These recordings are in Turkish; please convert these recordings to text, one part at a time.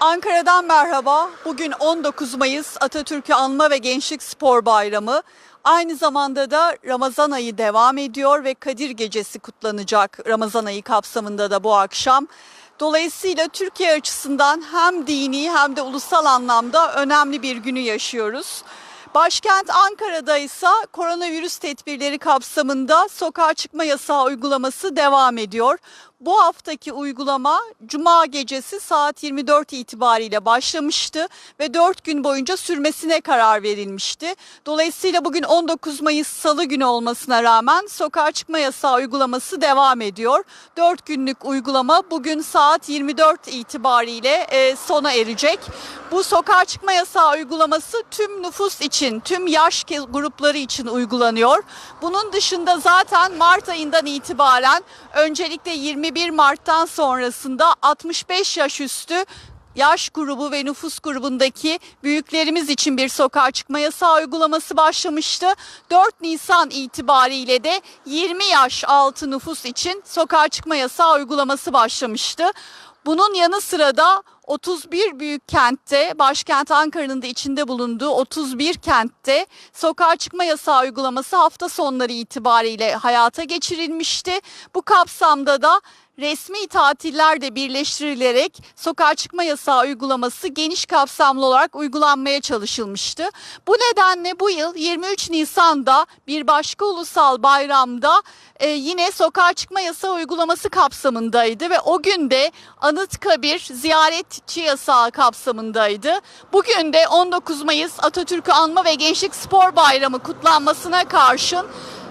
Ankara'dan merhaba. Bugün 19 Mayıs Atatürk'ü Anma ve Gençlik Spor Bayramı. Aynı zamanda da Ramazan ayı devam ediyor ve Kadir Gecesi kutlanacak Ramazan ayı kapsamında da bu akşam. Dolayısıyla Türkiye açısından hem dini hem de ulusal anlamda önemli bir günü yaşıyoruz. Başkent Ankara'da ise koronavirüs tedbirleri kapsamında sokağa çıkma yasağı uygulaması devam ediyor. Bu haftaki uygulama cuma gecesi saat 24 itibariyle başlamıştı ve 4 gün boyunca sürmesine karar verilmişti. Dolayısıyla bugün 19 Mayıs Salı günü olmasına rağmen sokağa çıkma yasağı uygulaması devam ediyor. 4 günlük uygulama bugün saat 24 itibariyle e, sona erecek. Bu sokağa çıkma yasağı uygulaması tüm nüfus için, tüm yaş grupları için uygulanıyor. Bunun dışında zaten Mart ayından itibaren öncelikle 21 Mart'tan sonrasında 65 yaş üstü yaş grubu ve nüfus grubundaki büyüklerimiz için bir sokağa çıkma yasağı uygulaması başlamıştı. 4 Nisan itibariyle de 20 yaş altı nüfus için sokağa çıkma yasağı uygulaması başlamıştı. Bunun yanı sıra da 31 büyük kentte, başkent Ankara'nın da içinde bulunduğu 31 kentte sokağa çıkma yasağı uygulaması hafta sonları itibariyle hayata geçirilmişti. Bu kapsamda da resmi tatiller de birleştirilerek sokağa çıkma yasağı uygulaması geniş kapsamlı olarak uygulanmaya çalışılmıştı. Bu nedenle bu yıl 23 Nisan'da bir başka ulusal bayramda e, yine sokağa çıkma yasağı uygulaması kapsamındaydı ve o gün de Anıtkabir ziyaretçi yasağı kapsamındaydı. Bugün de 19 Mayıs Atatürk'ü Anma ve Gençlik Spor Bayramı kutlanmasına karşın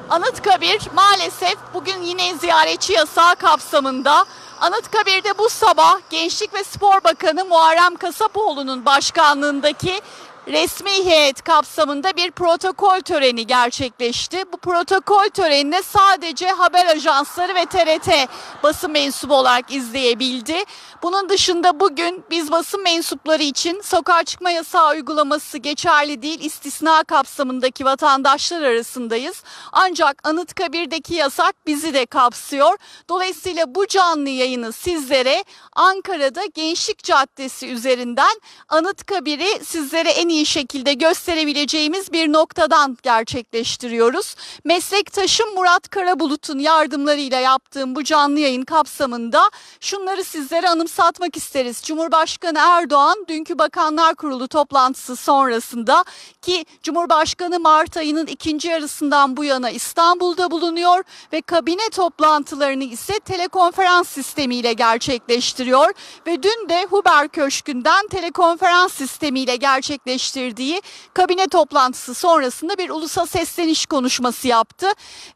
Anıtkabir maalesef bugün yine ziyaretçi yasağı kapsamında. Anıtkabir'de bu sabah Gençlik ve Spor Bakanı Muharrem Kasapoğlu'nun başkanlığındaki resmi heyet kapsamında bir protokol töreni gerçekleşti. Bu protokol törenine sadece haber ajansları ve TRT basın mensubu olarak izleyebildi. Bunun dışında bugün biz basın mensupları için sokağa çıkma yasağı uygulaması geçerli değil istisna kapsamındaki vatandaşlar arasındayız. Ancak Anıtkabir'deki yasak bizi de kapsıyor. Dolayısıyla bu canlı yayını sizlere Ankara'da Gençlik Caddesi üzerinden Anıtkabir'i sizlere en iyi şekilde gösterebileceğimiz bir noktadan gerçekleştiriyoruz. Meslektaşım Murat Karabulut'un yardımlarıyla yaptığım bu canlı yayın kapsamında şunları sizlere anımsatmak isteriz. Cumhurbaşkanı Erdoğan dünkü Bakanlar Kurulu toplantısı sonrasında ki Cumhurbaşkanı Mart ayının ikinci yarısından bu yana İstanbul'da bulunuyor ve kabine toplantılarını ise telekonferans sistemiyle gerçekleştiriyor ve dün de Huber Köşkü'nden telekonferans sistemiyle gerçekleştirdiği kabine toplantısı sonrasında bir ulusal sesleniş konuşması yaptı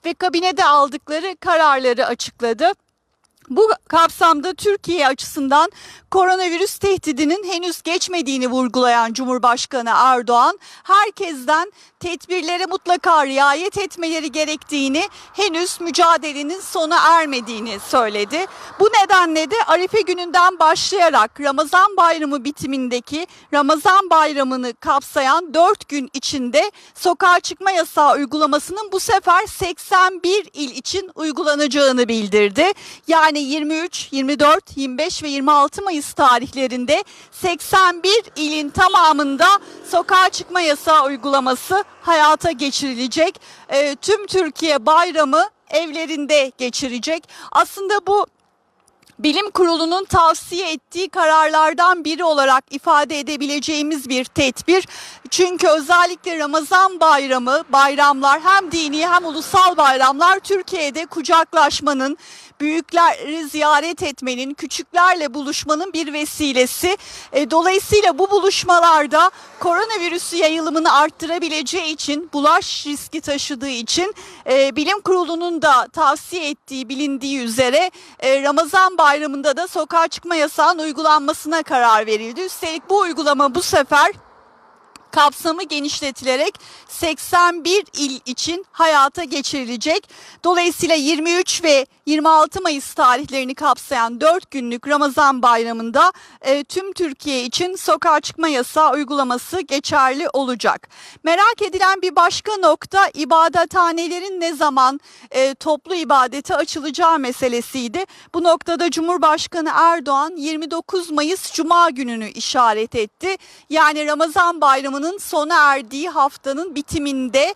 ve kabinede aldıkları kararları açıkladı. Bu kapsamda Türkiye açısından koronavirüs tehdidinin henüz geçmediğini vurgulayan Cumhurbaşkanı Erdoğan, herkesten tedbirlere mutlaka riayet etmeleri gerektiğini, henüz mücadelenin sona ermediğini söyledi. Bu nedenle de Arife gününden başlayarak Ramazan bayramı bitimindeki Ramazan bayramını kapsayan 4 gün içinde sokağa çıkma yasağı uygulamasının bu sefer 81 il için uygulanacağını bildirdi. Yani 23, 24, 25 ve 26 Mayıs tarihlerinde 81 ilin tamamında sokağa çıkma yasağı uygulaması hayata geçirilecek. Ee, tüm Türkiye bayramı evlerinde geçirecek. Aslında bu Bilim Kurulu'nun tavsiye ettiği kararlardan biri olarak ifade edebileceğimiz bir tedbir. Çünkü özellikle Ramazan bayramı, bayramlar hem dini hem ulusal bayramlar Türkiye'de kucaklaşmanın, büyükleri ziyaret etmenin, küçüklerle buluşmanın bir vesilesi. E, dolayısıyla bu buluşmalarda koronavirüsü yayılımını arttırabileceği için, bulaş riski taşıdığı için e, Bilim Kurulu'nun da tavsiye ettiği bilindiği üzere e, Ramazan bayramında da sokağa çıkma yasağının uygulanmasına karar verildi. Üstelik bu uygulama bu sefer kapsamı genişletilerek 81 il için hayata geçirilecek. Dolayısıyla 23 ve 26 Mayıs tarihlerini kapsayan 4 günlük Ramazan bayramında e, tüm Türkiye için sokağa çıkma yasağı uygulaması geçerli olacak. Merak edilen bir başka nokta ibadethanelerin ne zaman e, toplu ibadete açılacağı meselesiydi. Bu noktada Cumhurbaşkanı Erdoğan 29 Mayıs Cuma gününü işaret etti. Yani Ramazan bayramının sona erdiği haftanın bitiminde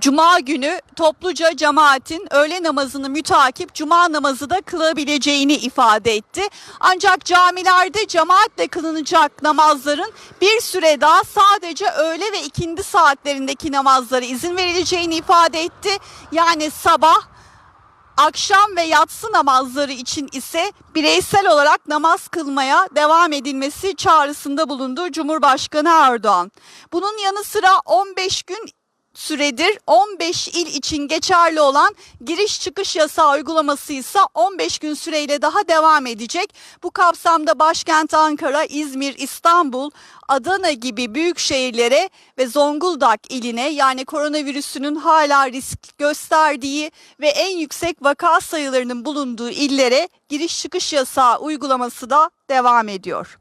Cuma günü topluca cemaatin öğle namazını mütakip cuma namazı da kılabileceğini ifade etti. Ancak camilerde cemaatle kılınacak namazların bir süre daha sadece öğle ve ikindi saatlerindeki namazlara izin verileceğini ifade etti. Yani sabah akşam ve yatsı namazları için ise bireysel olarak namaz kılmaya devam edilmesi çağrısında bulundu Cumhurbaşkanı Erdoğan. Bunun yanı sıra 15 gün süredir 15 il için geçerli olan giriş çıkış yasağı uygulaması ise 15 gün süreyle daha devam edecek. Bu kapsamda başkent Ankara, İzmir, İstanbul, Adana gibi büyük şehirlere ve Zonguldak iline yani koronavirüsünün hala risk gösterdiği ve en yüksek vaka sayılarının bulunduğu illere giriş çıkış yasağı uygulaması da devam ediyor.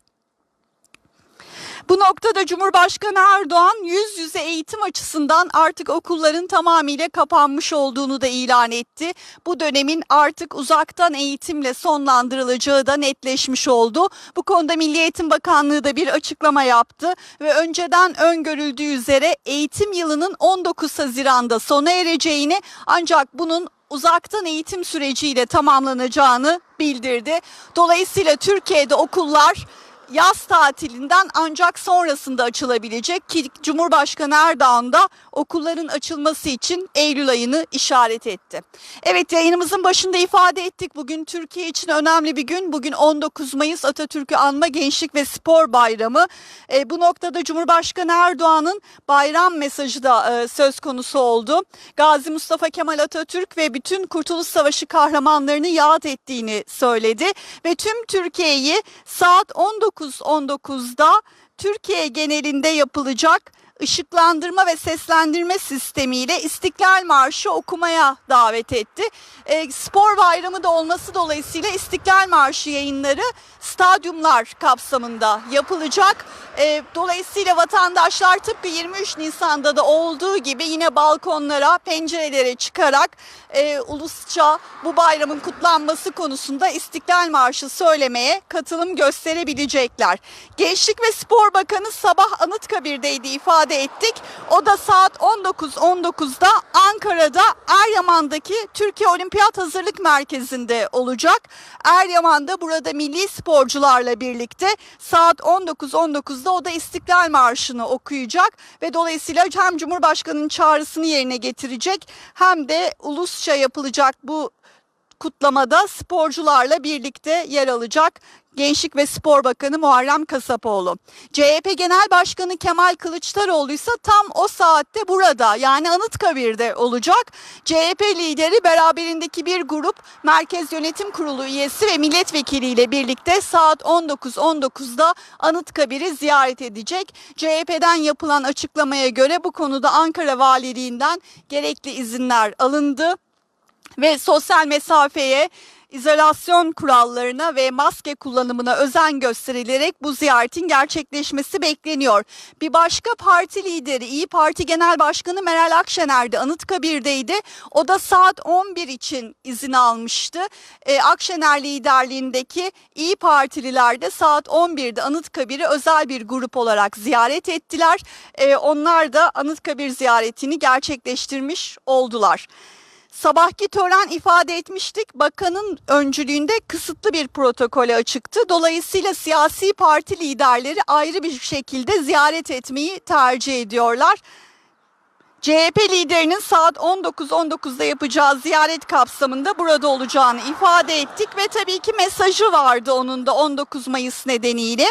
Bu noktada Cumhurbaşkanı Erdoğan yüz yüze eğitim açısından artık okulların tamamıyla kapanmış olduğunu da ilan etti. Bu dönemin artık uzaktan eğitimle sonlandırılacağı da netleşmiş oldu. Bu konuda Milli Eğitim Bakanlığı da bir açıklama yaptı ve önceden öngörüldüğü üzere eğitim yılının 19 Haziran'da sona ereceğini ancak bunun uzaktan eğitim süreciyle tamamlanacağını bildirdi. Dolayısıyla Türkiye'de okullar yaz tatilinden ancak sonrasında açılabilecek ki Cumhurbaşkanı Erdoğan da okulların açılması için Eylül ayını işaret etti. Evet yayınımızın başında ifade ettik. Bugün Türkiye için önemli bir gün. Bugün 19 Mayıs Atatürk'ü anma Gençlik ve Spor Bayramı. E, bu noktada Cumhurbaşkanı Erdoğan'ın bayram mesajı da e, söz konusu oldu. Gazi Mustafa Kemal Atatürk ve bütün Kurtuluş Savaşı kahramanlarını yad ettiğini söyledi ve tüm Türkiye'yi saat 19 19.19'da Türkiye genelinde yapılacak ışıklandırma ve seslendirme sistemiyle İstiklal Marşı okumaya davet etti. E, spor bayramı da olması dolayısıyla İstiklal Marşı yayınları stadyumlar kapsamında yapılacak. E, dolayısıyla vatandaşlar tıpkı 23 Nisan'da da olduğu gibi yine balkonlara, pencerelere çıkarak e, ulusça bu bayramın kutlanması konusunda İstiklal Marşı söylemeye katılım gösterebilecekler. Gençlik ve Spor Bakanı sabah Anıtkabir'deydi ifade ettik. O da saat 19.19'da Ankara'da Eryaman'daki Türkiye Olimpiyat Hazırlık Merkezi'nde olacak. Eryaman'da burada milli sporcularla birlikte saat 19.19'da o da İstiklal Marşı'nı okuyacak ve dolayısıyla hem Cumhurbaşkanı'nın çağrısını yerine getirecek hem de ulusça yapılacak bu kutlamada sporcularla birlikte yer alacak. Gençlik ve Spor Bakanı Muharrem Kasapoğlu. CHP Genel Başkanı Kemal Kılıçdaroğlu ise tam o saatte burada yani Anıtkabir'de olacak. CHP lideri beraberindeki bir grup Merkez Yönetim Kurulu üyesi ve milletvekiliyle birlikte saat 19.19'da Anıtkabir'i ziyaret edecek. CHP'den yapılan açıklamaya göre bu konuda Ankara Valiliğinden gerekli izinler alındı ve sosyal mesafeye izolasyon kurallarına ve maske kullanımına özen gösterilerek bu ziyaretin gerçekleşmesi bekleniyor. Bir başka parti lideri İyi Parti Genel Başkanı Meral Akşener de Anıtkabir'deydi. O da saat 11 için izin almıştı. Ee, Akşener liderliğindeki İyi Partililer de saat 11'de Anıtkabir'i özel bir grup olarak ziyaret ettiler. Ee, onlar da Anıtkabir ziyaretini gerçekleştirmiş oldular. Sabahki tören ifade etmiştik. Bakanın öncülüğünde kısıtlı bir protokole açıktı. Dolayısıyla siyasi parti liderleri ayrı bir şekilde ziyaret etmeyi tercih ediyorlar. CHP liderinin saat 19.19'da yapacağı ziyaret kapsamında burada olacağını ifade ettik ve tabii ki mesajı vardı onun da 19 Mayıs nedeniyle.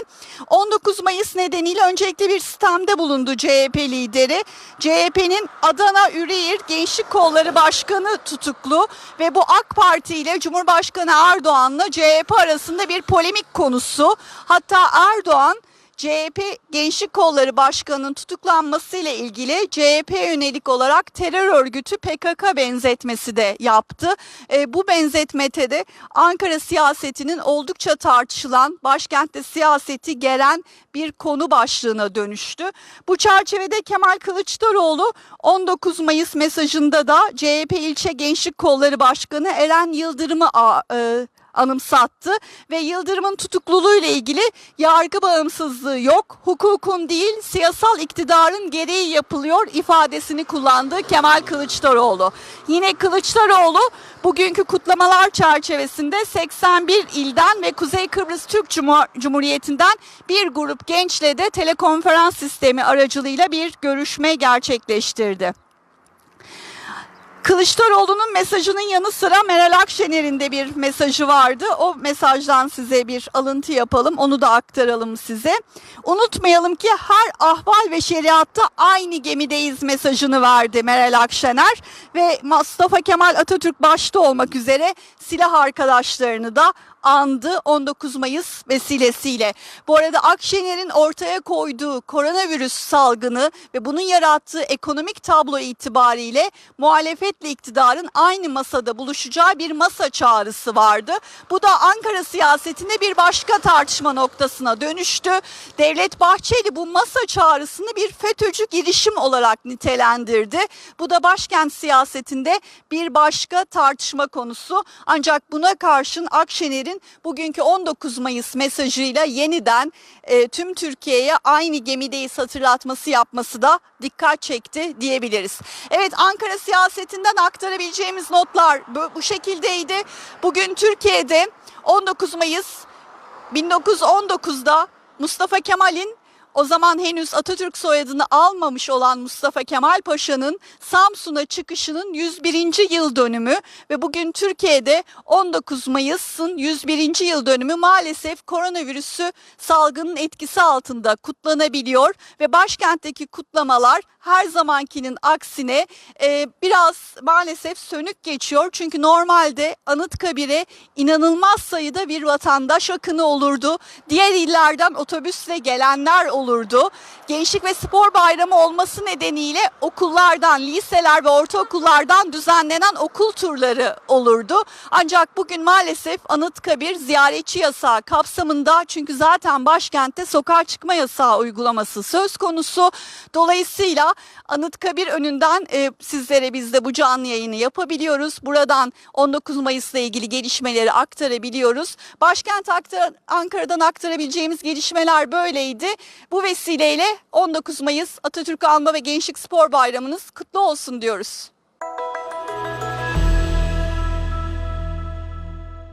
19 Mayıs nedeniyle öncelikle bir sistemde bulundu CHP lideri. CHP'nin Adana Üreyir Gençlik Kolları Başkanı tutuklu ve bu AK Parti ile Cumhurbaşkanı Erdoğan'la CHP arasında bir polemik konusu. Hatta Erdoğan CHP Gençlik Kolları Başkanı'nın tutuklanmasıyla ilgili CHP yönelik olarak terör örgütü PKK benzetmesi de yaptı. E, bu benzetmede de Ankara siyasetinin oldukça tartışılan, başkentte siyaseti geren bir konu başlığına dönüştü. Bu çerçevede Kemal Kılıçdaroğlu 19 Mayıs mesajında da CHP ilçe Gençlik Kolları Başkanı Eren Yıldırım'ı e, anımsattı ve Yıldırım'ın tutukluluğu ile ilgili yargı bağımsızlığı yok, hukukun değil siyasal iktidarın gereği yapılıyor ifadesini kullandı Kemal Kılıçdaroğlu. Yine Kılıçdaroğlu bugünkü kutlamalar çerçevesinde 81 ilden ve Kuzey Kıbrıs Türk Cumhur- Cumhuriyeti'nden bir grup gençle de telekonferans sistemi aracılığıyla bir görüşme gerçekleştirdi. Kılıçdaroğlu'nun mesajının yanı sıra Meral Akşener'in de bir mesajı vardı. O mesajdan size bir alıntı yapalım, onu da aktaralım size. Unutmayalım ki her ahval ve şeriatta aynı gemideyiz mesajını verdi Meral Akşener ve Mustafa Kemal Atatürk başta olmak üzere silah arkadaşlarını da andı 19 Mayıs vesilesiyle. Bu arada Akşener'in ortaya koyduğu koronavirüs salgını ve bunun yarattığı ekonomik tablo itibariyle muhalefetle iktidarın aynı masada buluşacağı bir masa çağrısı vardı. Bu da Ankara siyasetinde bir başka tartışma noktasına dönüştü. Devlet Bahçeli bu masa çağrısını bir FETÖ'cü girişim olarak nitelendirdi. Bu da başkent siyasetinde bir başka tartışma konusu. Ancak buna karşın Akşener'in bugünkü 19 Mayıs mesajıyla yeniden e, tüm Türkiye'ye aynı gemideyiz hatırlatması yapması da dikkat çekti diyebiliriz. Evet Ankara siyasetinden aktarabileceğimiz notlar bu, bu şekildeydi. Bugün Türkiye'de 19 Mayıs 1919'da Mustafa Kemal'in o zaman henüz Atatürk soyadını almamış olan Mustafa Kemal Paşa'nın Samsun'a çıkışının 101. yıl dönümü ve bugün Türkiye'de 19 Mayıs'ın 101. yıl dönümü maalesef koronavirüsü salgının etkisi altında kutlanabiliyor ve başkentteki kutlamalar her zamankinin aksine e, biraz maalesef sönük geçiyor. Çünkü normalde Anıtkabir'e inanılmaz sayıda bir vatandaş akını olurdu. Diğer illerden otobüsle gelenler olurdu. Gençlik ve Spor Bayramı olması nedeniyle okullardan, liseler ve ortaokullardan düzenlenen okul turları olurdu. Ancak bugün maalesef Anıtkabir ziyaretçi yasağı kapsamında çünkü zaten başkentte sokağa çıkma yasağı uygulaması söz konusu. Dolayısıyla Anıtkabir önünden e, sizlere biz de bu canlı yayını yapabiliyoruz. Buradan 19 Mayıs'la ilgili gelişmeleri aktarabiliyoruz. Başkent Ankara'dan aktarabileceğimiz gelişmeler böyleydi. Bu vesileyle 19 Mayıs Atatürk Anma ve Gençlik Spor Bayramınız kutlu olsun diyoruz.